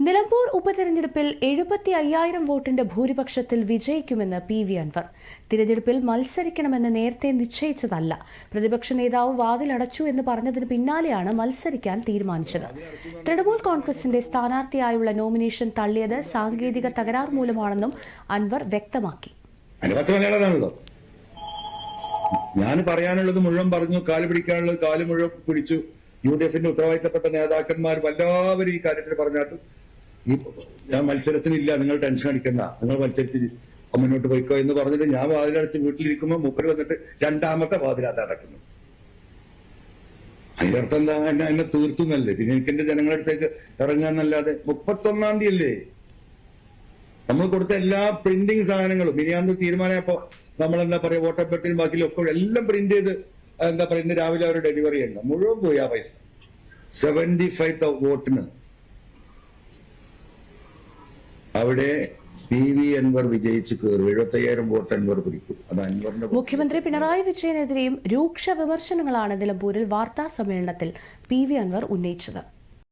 നിലമ്പൂർ ഉപതെരഞ്ഞെടുപ്പിൽ എഴുപത്തി അയ്യായിരം വോട്ടിന്റെ ഭൂരിപക്ഷത്തിൽ വിജയിക്കുമെന്ന് പി വി അൻവർ. തിരഞ്ഞെടുപ്പിൽ മത്സരിക്കണമെന്ന് നേരത്തെ നിശ്ചയിച്ചതല്ല. പ്രതിപക്ഷ നേതാവ് വാതിലടച്ചു എന്ന് പറഞ്ഞതിന് പിന്നാലെയാണ് മത്സരിക്കാൻ തീരുമാനിച്ചത്. തൃണമൂൽ കോൺഗ്രസിന്റെ സ്ഥാനാർത്ഥിയായുള്ള നോമിനേഷൻ തള്ളിയത് സാങ്കേതിക തകരാർ മൂലമാണെന്നും അൻവർ വ്യക്തമാക്കി. ഞാൻ പറയാനുള്ളത് മുഴുവൻ പറഞ്ഞു കാൽ പിടിക്കാനുള്ളത് കാൽ മുഴുവൻ പിടിച്ചു. യു ഡി എഫിന്റെ ഉത്തരവാദിത്തപ്പെട്ട നേതാക്കന്മാർ എല്ലാവരും ഈ കാര്യത്തിൽ പറഞ്ഞാട്ട് ഈ ഞാൻ മത്സരത്തിനില്ല നിങ്ങൾ ടെൻഷൻ അടിക്കണ്ട നിങ്ങൾ മത്സരത്തിന് മുന്നോട്ട് പോയിക്കോ എന്ന് പറഞ്ഞിട്ട് ഞാൻ വാതിലടച്ച് വീട്ടിലിരിക്കുമ്പോൾ മൂപ്പര് വന്നിട്ട് രണ്ടാമത്തെ വാതിലത് അടക്കുന്നു. അതിന്റെ അർത്ഥം എന്താ? എന്നെ എന്നെ തീർത്തുന്നല്ലേ? പിന്നെ എനിക്ക് എന്റെ ജനങ്ങളുടെ അടുത്തേക്ക് ഇറങ്ങാന്നല്ലാതെ മുപ്പത്തൊന്നാം തീയതി അല്ലേ നമ്മൾ കൊടുത്ത എല്ലാ പ്രിന്റിങ് സാധനങ്ങളും ഇനി അന്ന് തീരുമാനമായപ്പോ നമ്മൾ എന്താ പറയാ ബാക്കി ഒക്കെ എല്ലാം പ്രിന്റ് ചെയ്ത് എന്താ പറയുന്നത് രാവിലെ അവർ ഡെലിവറി ചെയ്യണം മുഴുവൻ പോയി ആ പൈസ. സെവന്റി ഫൈവ് വോട്ടിന് അവിടെ അൻവർ വോട്ട് അത് അൻവറിന്റെ മുഖ്യമന്ത്രി പിണറായി വിജയനെതിരെയും രൂക്ഷ വിമർശനങ്ങളാണ് നിലമ്പൂരിൽ വാർത്താ സമ്മേളനത്തിൽ പി വി അൻവർ ഉന്നയിച്ചത്.